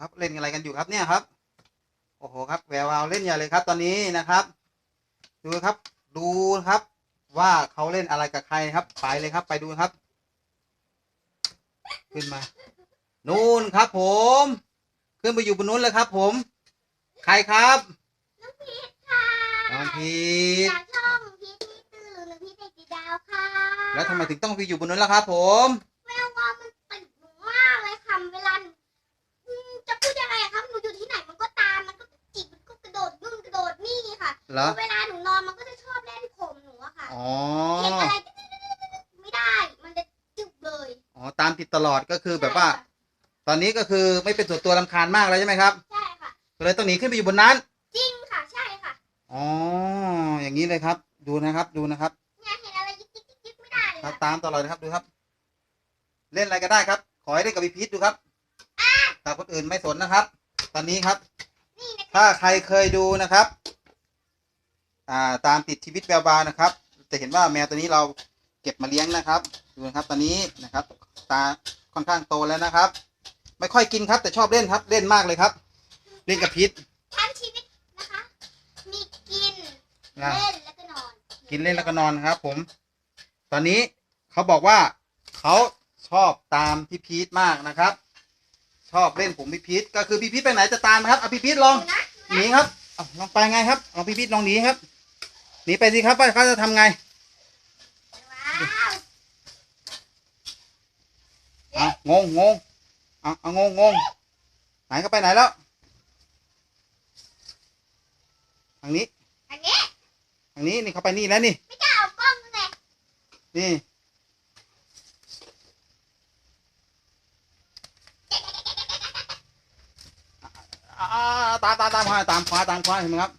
ครับเล่นอะไรกันอยู่ครับเนี่ยครับ โอ้โหครับแวววาวเล่นใหญ่เลยครับ ตอนนี้นะครับ ดูครับ ดูครับ ว่าเขาเล่นอะไรกับใครครับ ไปเลยครับ ไปดูครับ ขึ้นมา นู่นครับ ผม ขึ้นไปอยู่บนนู้นเลยครับ ผม ใครครับน้องพีทค่ะน้องพีทจากช่องพีทนี่ตื่นหรือพีทเด็กดีดาวค่ะ แล้วทำไมถึงต้องไปอยู่บนนู้นล่ะครับ ผม เหรอ เวลาหนูนอนมันก็จะชอบเล่นผมหนูอะค่ะอ๋อเห็นอะไรไม่ได้ มันจะจุบเลยอ๋อ ตามติดตลอดก็คือแบบว่า ตอนนี้ก็คือไม่เป็นส่วนตัวรำคาญมากแล้วใช่ไหมครับ ใช่ค่ะ ก็เลยต้องหนีขึ้นไปอยู่บนนั้น จริงค่ะ ใช่ค่ะอ๋อ อย่างนี้เลยครับ ดูนะครับ ดูนะครับเนี่ยเห็นอะไรยิกยิกยิกยิกไม่ได้เลยครับค่ะตามตลอดนะครับดูครับ เล่นอะไรก็ได้ครับ ขอให้เล่นกับพี่พีทดูครับแต่คนอื่นไม่สนนะครับ ตอนนี้ครับ นี่นะถ้าใครเคยดูนะครับอ่า ตามติดชีวิตแววบาวนะครับ จะเห็นว่าแมวตัวนี้เราเก็บมาเลี้ยงนะครับ ดูนะครับตอนนี้นะครับ ตาค่อนข้างโตแล้วนะครับ ไม่ค่อยกินครับ แต่ชอบเล่นครับเล่นมากเลยครับ เล่นกับพีททั้งชีวิตนะคะ มีกินนะเล่นแล้วก็นอน กินเล่นแล้วก็นอนครับ ผม ตอนนี้เขาบอกว่าเขาชอบตามพี่พีทมากนะครับ ชอบเล่นผมพี่พีทก็คือพี่พีทไปไหนจะตามครับเอาพี่พีทลองดูนะหนีครับเอาลองไปไงครับลองพี่พีทลองหนีครับ หนีไปสิครับว่าเขาจะทำไงว้าวเอางงงงเอาเอางงงงไหนก็ไปไหนแล้ว ทางนี้ อันนี้ทางนี้นี่เขาไปนี่แล้วนี่ ไม่กล้าเอากล้องเลยนี่ อ่าตามตามตามควายตามควายตามควายเห็นไหมครับ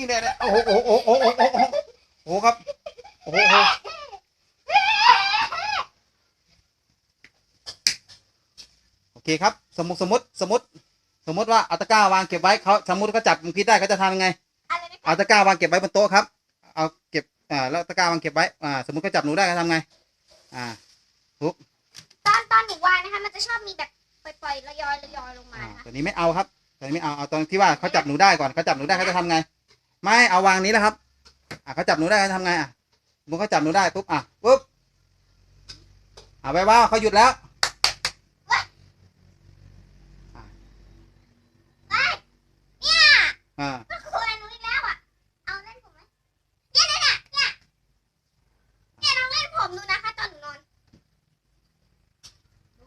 นี่เนี่ยเนี่ยโอ้โหโอ้โหโอ้โหโอ้โหโอ้โหโอ้โหครับโอ้โหโอ้โหโอเคครับ สมมติสมมติสมมติ สมมติว่าเอาตะกร้าวางเก็บไว้เขาสมมติเขาจับมึงพิษได้เขาจะทำยังไงอะไรนะเอาตะกร้าวางเก็บไว้บนโต๊ะครับ เอาเก็บอ่าแล้วตะกร้าวางเก็บไว้อ่าสมมติเขาจับหนูได้เขาทำไง อ่าตอนตอนหนูวางนะคะมันจะชอบมีแบบปล่อยๆระยอยระยอยลงมาอ่านะคะตัวนี้ไม่เอาครับตัวนี้ไม่เอาเอาตอนที่ว่าเขาจับหนูได้ก่อนเขาจับหนูได้เขาจะทำไง ไม่เอาวางนี้แล้วครับ อ่าเขาจับหนูได้เขาทำไงอะสมมุติเขาจับหนูได้ปุ๊บอะปุ๊บเอาไปว่าเขาหยุดแล้วเนี่ยอ่าก็คุยหนูอีกแล้วอะเอาเล่นผมไหมเนี่ยเนี่ยเนี่ยเนี่ยเนี่ยน้องเล่นผมดูนะคะตอนหนูนอนดู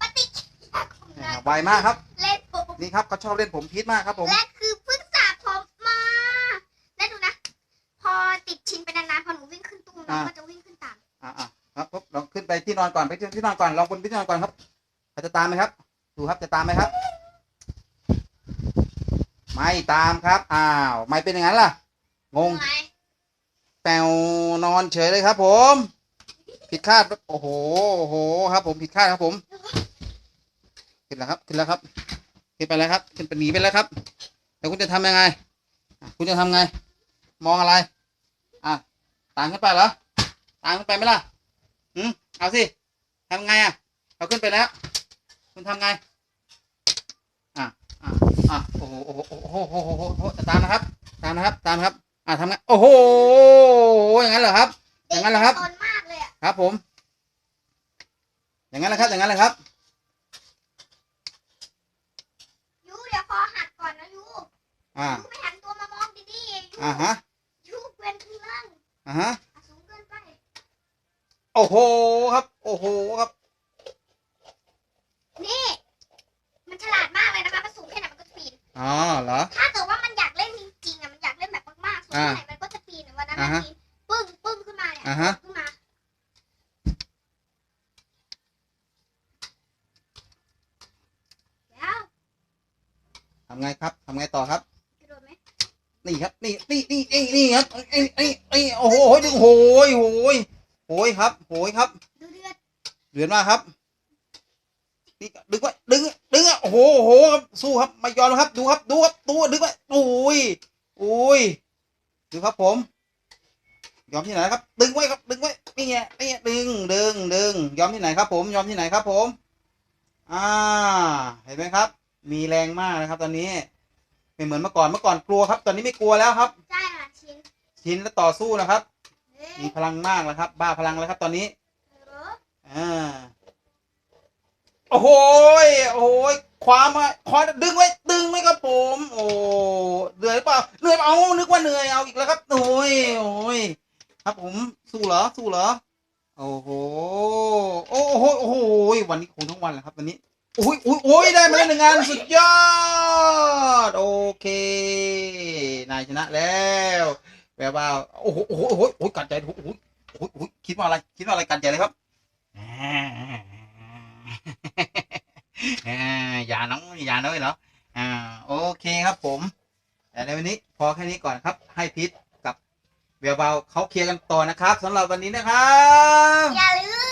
ปฏิกิริยาของเนี่ยนางไวมากครับเล่นผมนี่ครับเขาชอบเล่นผมพีทมากครับผม ที่นอนก่อนไปที่ที่นอนก่อนลองบนที่นอนก่อนครับเขาจะตามไหมครับ ดูครับจะตามไหมครับ ไม่ตามครับอ้าวไม่เป็นอย่างนั้นล่ะงงไงแปวนอนเฉยเลยครับ ผม ผิดคาดโอ้โหโอ้โหครับ ผมผิดคาดครับผมขึ้นแล้วครับขึ้นแล้วครับขึ้นไปแล้วครับขึ้นไปหนีไปแล้วครับแล้วคุณจะทำยังไงอะคุณจะทำไง มองอะไร อะตามขึ้นไปเหรอตามขึ้นไปไหมล่ะ อืมเอาสิทำไงอะเอาขึ้นไปแล้ว คุณทำไง อะอะอะโอ้โหโอ้โหโอ้โหโอ้โหโอ้โหจะตามนะครับ ตามนะครับ ตามครับ อะทำไงโอ้โหอย่างนั้นเหรอครับ อย่างนั้นเหรอครับ นมากเลยอะครับผม อย่างนั้นแหละครับ อย่างนั้นแหละครับ ยูเดี๋ยวคอหักก่อนนะยูอ่ายูไม่หันตัวมามองดีๆยูอ่าฮะยูเกวียนข้างล่างอ่าฮะ อะสูงเกินไป โอ้โหครับ โอ้โหครับ นี่ มันฉลาดมากเลยนะคะมันสูงแค่ไหนมันก็จะปีน อ๋อเหรอ ถ้าเกิดว่ามันอยากเล่นจริงๆอะมันอยากเล่นแบบมากๆสูงแค่ไหนมันก็จะปีนวันนั้นอ่ามันฮะปีนปึ้งปึ้งขึ้นมาเนี่ยอ่าฮะ ขึ้นมา แล้วทำไงครับทำไงต่อครับ กระโดดไหมนี่ครับ นี่นี่นี่นี่นี่ครับไอ้ไอ้ไอ้โอ้โหดึงโหยโหย โหยครับ โหยครับ ดูเดือดเดือดมากครับนี่ดึงไว้ดึง ดึงอะโอ้โหโอ้โหครับสู้ครับไม่ยอมนะครับ ดูครับ ดูครับดูดึงไว้โอ้ยโอ้ยดูครับผม ยอมที่ไหนครับ ดึงไว้ครับ ดึงไว้นี่ไงนี่ไงดึง ดึง ดึง ยอมที่ไหนครับ ผม ยอมที่ไหนครับ ผม อ่า เห็นไหมครับ มีแรงมากนะครับ ตอนนี้ ไม่เหมือนเมื่อก่อน เมื่อก่อนกลัวครับ ตอนนี้ไม่กลัวแล้วครับ ใช่ค่ะชิ้นชินและต่อสู้นะครับเอ๊ะ มีพลังมากแล้วครับ บ้าพลังแล้วครับ ตอนนี้เอออ่าโอ้โหยโอ้โหยความมาคอยดึงไว้ดึงไว้ครับผม โอ้เหนื่อยเปล่าเหนื่อยเปล่าเอานึกว่าเหนื่อยเอาอีกแล้วครับโอ้ยโอ้ยครับผมสู้เหรอสู้เหรอโอ้โหโอ้โหโอ้โหวันนี้คงทั้งวันแหละครับวันนี้โอ้ยโอ้ยโอ้ยได้มาแล้วหนึ่งงานสุดยอด โอเค นายชนะแล้ว แปลว่าโอ้โหโอ้โหโอ้โหโอ้โหกัดใจโอ้โหโอ้โหโอ้โหคิดว่าอะไรคิดว่าอะไรกัดใจเลยครับอ่าอย่าน้องอย่าน้อยเหรออ่าโอเคครับผม แต่ในวันนี้พอแค่นี้ก่อนครับ ให้พิษกับเบียร์เบาเขาเคลียร์กันต่อนะครับสำหรับวันนี้นะครับ อย่าลื